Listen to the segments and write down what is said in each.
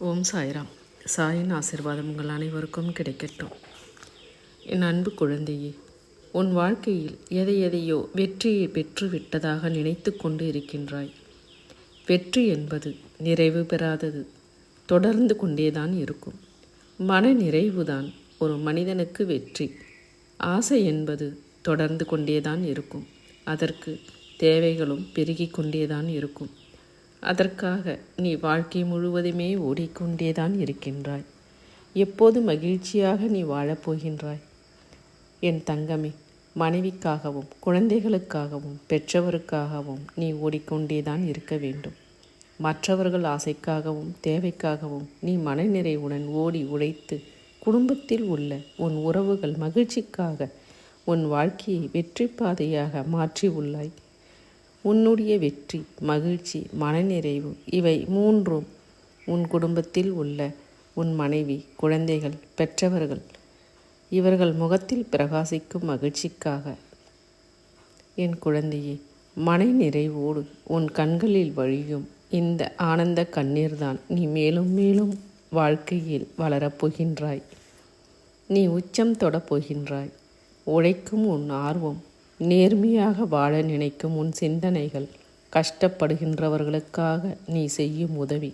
ஓம் சாய்ராம். சாயின் ஆசிர்வாதம் உங்கள் அனைவருக்கும் கிடைக்கட்டும். என் அன்பு குழந்தையே உன் வாழ்க்கையில் எதை எதையோ வெற்றியை பெற்று விட்டதாக நினைத்து கொண்டு இருக்கின்றாய். வெற்றி என்பது நிறைவு பெறாதது தொடர்ந்து கொண்டேதான் இருக்கும். மன நிறைவுதான் ஒரு மனிதனுக்கு வெற்றி. ஆசை என்பது தொடர்ந்து கொண்டேதான் இருக்கும். அதற்கு தேவைகளும் பெருகி கொண்டேதான் இருக்கும். அதற்காக நீ வாழ்க்கை முழுவதுமே ஓடிக்கொண்டேதான் இருக்கின்றாய். எப்போது மகிழ்ச்சியாக நீ வாழப்போகின்றாய் என் தங்கமே மனைவிக்காகவும் குழந்தைகளுக்காகவும் பெற்றவருக்காகவும் நீ ஓடிக்கொண்டேதான் இருக்க வேண்டும். மற்றவர்கள் ஆசைக்காகவும் தேவைக்காகவும் நீ மனநிறைவுடன் ஓடி உழைத்து குடும்பத்தில் உள்ள உன் உறவுகள் மகிழ்ச்சிக்காக உன் வாழ்க்கையை வெற்றி பாதையாக மாற்றி உள்ளாய். உன்னுடைய வெற்றி மகிழ்ச்சி மனநிறைவு இவை மூன்றும் உன் குடும்பத்தில் உள்ள உன் மனைவி குழந்தைகள் பெற்றவர்கள். இவர்கள் முகத்தில் பிரகாசிக்கும் மகிழ்ச்சிக்காக. என் குழந்தையே மனை நிறைவோடு உன் கண்களில் வழியும் இந்த ஆனந்த கண்ணீர்தான் நீ மேலும் மேலும் வாழ்க்கையில் வளரப்போகின்றாய் நீ உச்சம் தொடப் போகின்றாய். உழைக்கும் உன் ஆர்வம் நேர்மையாக வாழ நினைக்கும் உன் சிந்தனைகள் கஷ்டப்படுகின்றவர்களுக்காக நீ செய்யும் உதவி.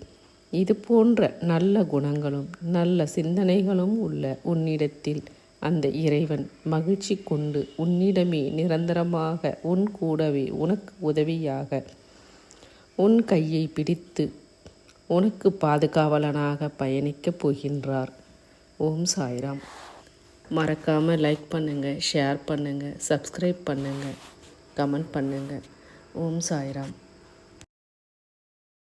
இது போன்ற நல்ல குணங்களும் நல்ல சிந்தனைகளும் உள்ள உன்னிடத்தில் அந்த இறைவன் மகிழ்ச்சி கொண்டு உன்னிடமே நிரந்தரமாக உன் கூடவே உனக்கு உதவியாக உன் கையை பிடித்து உனக்கு பாதுகாவலனாக பயணிக்கப் போகின்றார். ஓம் சாய்ராம். மறக்காமல் லைக் பண்ணுங்கள் ஷேர் பண்ணுங்கள் சப்ஸ்கிரைப் பண்ணுங்கள் கமெண்ட் பண்ணுங்கள் ஓம் சாய்ராம்.